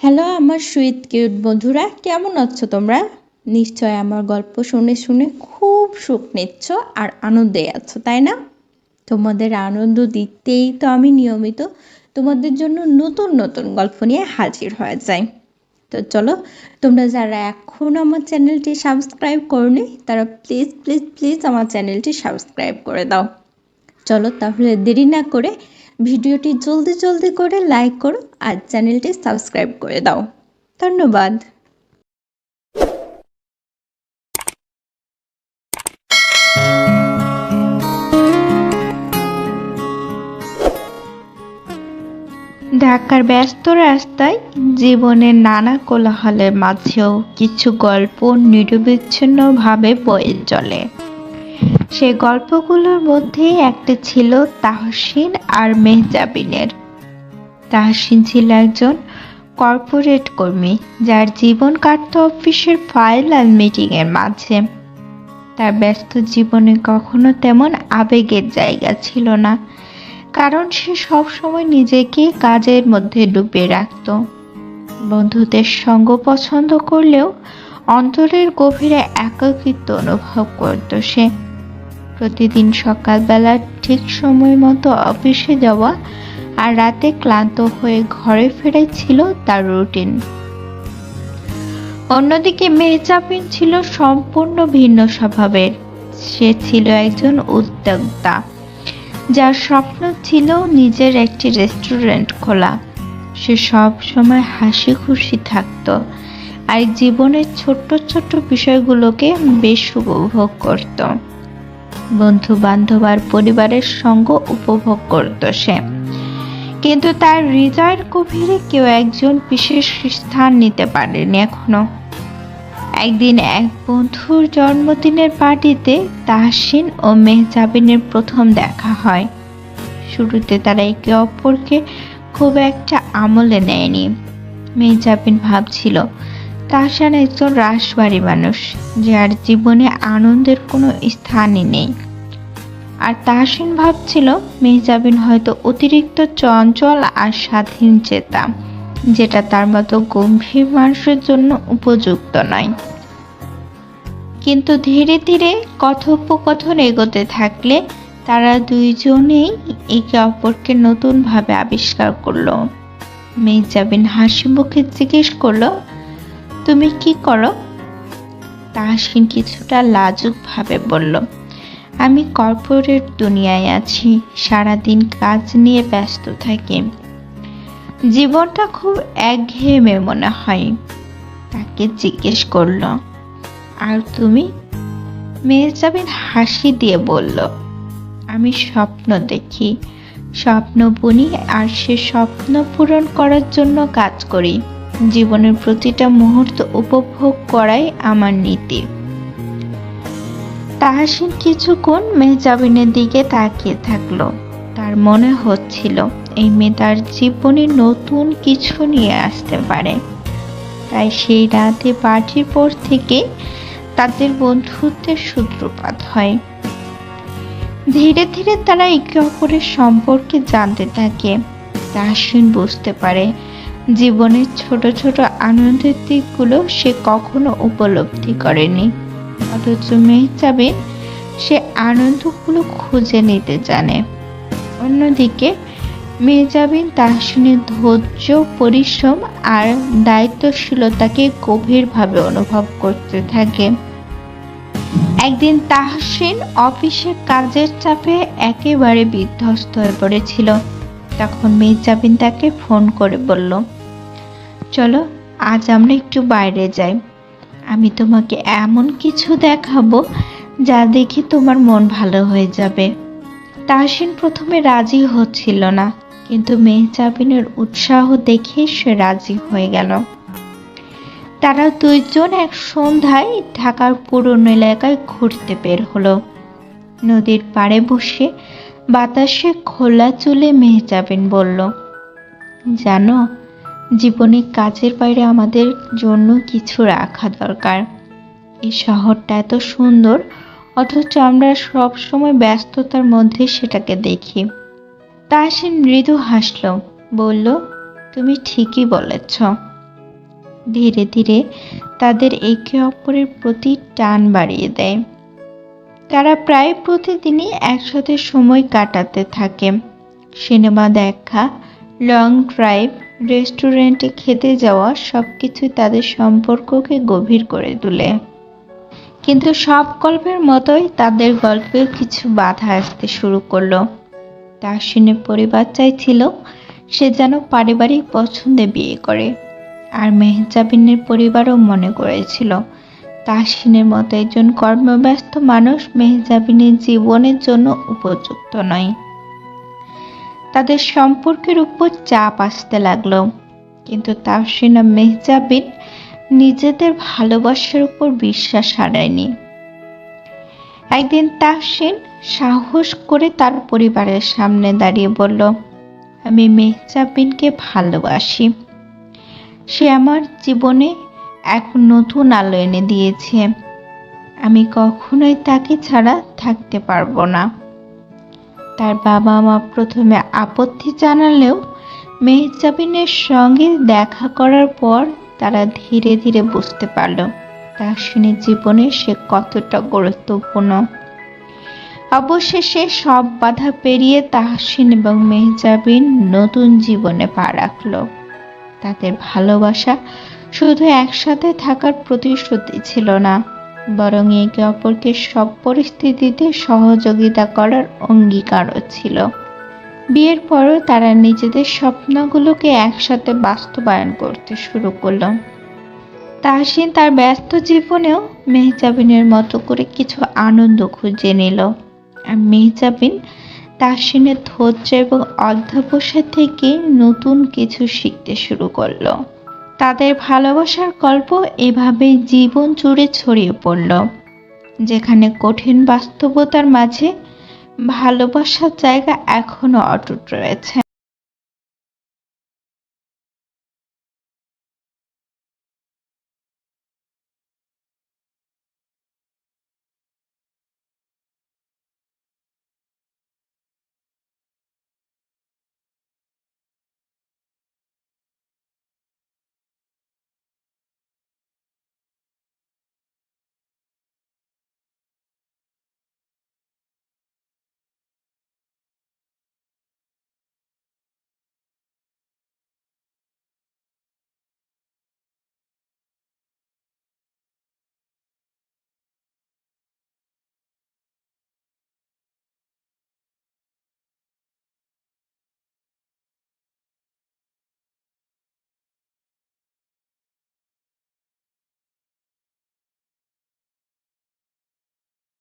Hello আমার sweet cute বন্ধুরা, কেমন আছো তোমরা? নিশ্চয় আমার গল্প শুনে শুনে খুব সুখ নিচ্ছ আর আনন্দে আছো, তাই না? তোমাদের আনন্দ দিতেই তো আমি নিয়মিত তোমাদের জন্য নতুন নতুন গল্প নিয়ে হাজির হয়ে যাই। তো চলো, তোমরা যারা এখন আমার চ্যানেলটি সাবস্ক্রাইব করনি, তারা প্লিজ প্লিজ প্লিজ আমার চ্যানেলটি সাবস্ক্রাইব করে দাও। চলো তাহলে দেরি না করে ভিডিওটি জলদি জলদি করে লাইক করো আর চ্যানেলটি সাবস্ক্রাইব করে দাও। ধন্যবাদ। ঢাকার ব্যস্ত রাস্তায় জীবনের নানা কোলাহলের মাঝেও কিছু গল্প নিরবিচ্ছিন্নভাবে বয়ে চলে। সে গল্পগুলোর মধ্যে একটি ছিল তাহসিন আর মেহজাবিনের। তাহসিন ছিল একজন কর্পোরেট কর্মী যার জীবন কাটত অফিসের ফাইল আর মিটিংয়ের মাঝে। তার ব্যস্ত জীবনে কখনো তেমন আবেগের জায়গা ছিল না, কারণ সে সবসময় নিজেকে কাজের মধ্যে ডুবে রাখত। বন্ধুদের সঙ্গ পছন্দ করলেও অন্তরের গভীরে একাকিত্ব অনুভব করত সে। প্রতিদিন সকালবেলা ঠিক সময় মতো অফিসে যাওয়া আর রাতে ক্লান্ত হয়ে ঘরে ফেরে ছিল তার রুটিন। অন্যদিকে মেহজাবিন ছিল সম্পূর্ণ ভিন্ন স্বভাবের। সে ছিল একজন উদ্যোক্তা, যার স্বপ্ন ছিল নিজের একটি রেস্টুরেন্ট খোলা। সে সব সময় হাসি খুশি থাকতো আর জীবনের ছোট্ট ছোট্ট বিষয়গুলোকে বেশ উপভোগ করত। বন্ধু বান্ধব আর পরিবারের সঙ্গ উপভোগ করত সে। কিন্তু তার হৃদয়ের গভীরে কেউ একজন বিশেষ স্থান নিতে পারেনি এখনও। একদিন এক বন্ধুর জন্মদিনের পার্টিতে তাহসিন ও মেহজাবিনের প্রথম দেখা হয়। শুরুতে তারা একে অপরকে খুব একটা আমলে নেয়নি। মেহজাবিন ভাবছিল তাহসান একজন রাসবাড়ি মানুষ, যার জীবনে আনন্দের কোনো স্থানই নেই। আর তাহসিন ভাবছিল, মেহজাবিন হয়তো অতিরিক্ত চঞ্চল আর স্বাধীন চেতা, যেটা তার মতো গম্ভীর মানুষের জন্য উপযুক্ত নয়। কিন্তু ধীরে ধীরে কথোপকথন এগোতে থাকলে তারা দুইজনেই একে অপরকে নতুনভাবে আবিষ্কার করল। মেহজাবিন হাসি মুখে জিজ্ঞেস করল তুমি কি করো? তাহসিন কিছুটা লাজুকভাবে বলল, আমি কর্পোরেট দুনিয়ায় আছি, সারাদিন কাজ নিয়ে ব্যস্ত থাকি। জীবনটা খুব একঘেয়েমে মনে হয়। তাকে জিজ্ঞেস করল, আর তুমি? মেহজাবিন হাসি দিয়ে বলল, আমি স্বপ্ন দেখি স্বপ্ন বুনি আর সে স্বপ্ন পূরণ করার জন্য কাজ করি। জীবনের প্রতিটা মুহূর্ত উপভোগ করাই আমার নীতি। তাহাসিন কিছুক্ষণ মেহজাবিনের দিকে তাকিয়ে থাকল। তার মনে হচ্ছিল, এই মেয়ে তার জীবনে নতুন কিছু নিয়ে আসতে পারে। তাই সেই রাতে পার্টির পর থেকে তাদের বন্ধুত্বের সূত্রপাত হয়। ধীরে ধীরে তারা একে অপরের সম্পর্কে জানতে থাকে। তাহসিন বুঝতে পারে জীবনের ছোট ছোট আনন্দের দিকগুলো সে কখনো উপলব্ধি করেনি। অথচ মেহজাবিন সে আনন্দগুলো খুঁজে নিতে জানে। অন্যদিকে মেহজাবিন তাহসিনের ধৈর্য, পরিশ্রম আর দায়িত্বশীলতাকে গভীরভাবে অনুভব করতে থাকে। একদিন তাহসিন অফিসের কাজের চাপে একেবারে বিধ্বস্ত হয়ে পড়েছিল। তখন মেহজাবিন তাকে ফোন করে বলল চলো, আজ আমরা একটু বাইরে যাই। আমি তোমাকে এমন কিছু দেখাবো যা দেখে তোমার মন ভালো হয়ে যাবে। তাহসিন প্রথমে রাজি হচ্ছিল না, কিন্তু মেহজাবিনের উৎসাহ দেখে সে রাজি হয়ে গেল। তারা দুইজন এক সন্ধ্যায় ঢাকার পুরনো এলাকায় ঘুরতে বের হলো। নদীর পাড়ে বসে বাতাসে খোলা চুলে মেহজাবিন বলল, জানো জীবনে কাজের বাইরে আমাদের জন্য কিছু রাখা দরকার। এই শহরটা এত সুন্দর, অথচ আমরা সব সময় ব্যস্ততার মধ্যে সেটাকে দেখি। তা সে মৃদু হাসল, বলল, তুমি ঠিকই বলেছ। ধীরে ধীরে তাদের একে অপরের প্রতি টান বাড়িয়ে দেয়। তারা প্রায় প্রতিদিনই একসাথে সময় কাটাতে থাকে। সিনেমা দেখা, লং ড্রাইভ রেস্টুরেন্টে খেতে যাওয়া সব কিছুই তাদের সম্পর্ককে গভীর করে তোলে। কিন্তু সব গল্পের মতোই তাদের গল্পেও কিছু বাধা আসতে শুরু করল। তাহসিনের পরিবার চাইছিল সে যেন পারিবারিক পছন্দে বিয়ে করে, আর মেহজাবিনের পরিবারও মনে করেছিল তাহসিনের মতো একজন কর্মব্যস্ত মানুষ মেহজাবিনের জীবনের জন্য উপযুক্ত নয়। তাদের সম্পর্কের উপর চাপ আসতে লাগল। কিন্তু তাহসিন আর মেহজাবিন নিজেদের ভালোবাসার উপর বিশ্বাস হারায়নি। একদিন তাহসিন সাহস করে তার পরিবারের সামনে দাঁড়িয়ে বলল, আমি মেহজাবিনকে ভালোবাসি। সে আমার জীবনে এক নতুন আলো এনে দিয়েছে। আমি কখনোই তাকে ছাড়া থাকতে পারব না। তার বাবা মা প্রথমে আপত্তি জানালেও মেহজাবিনের সঙ্গে দেখা করার পর তারা ধীরে ধীরে বুঝতে পারল তাহসিনের জীবনে সে কতটা গুরুত্বপূর্ণ। অবশেষে সব বাধা পেরিয়ে তাহসিন এবং মেহজাবিন নতুন জীবনে পা রাখল। তাদের ভালোবাসা শুধু একসাথে থাকার প্রতিশ্রুতি ছিল না। বরং একে অপরকে সব পরিস্থিতিতে সহযোগিতা করার অঙ্গীকারও ছিল। বিয়ের পরও তারা নিজেদের স্বপ্নগুলোকে একসাথে বাস্তবায়ন করতে শুরু করল। তাহসিন তার ব্যস্ত জীবনেও মেহজাবিনের মতো করে কিছু আনন্দ খুঁজে নিল। আর মেহজাবিন তাহসিনের ধৈর্য এবং অধ্যবসায় থেকে নতুন কিছু শিখতে শুরু করল। তাদের ভালোবাসার গল্প এভাবে জীবন জুড়ে ছড়িয়ে পড়ল, যেখানে কঠিন বাস্তবতার মাঝে ভালোবাসার জায়গা এখনও অটুট রয়েছে।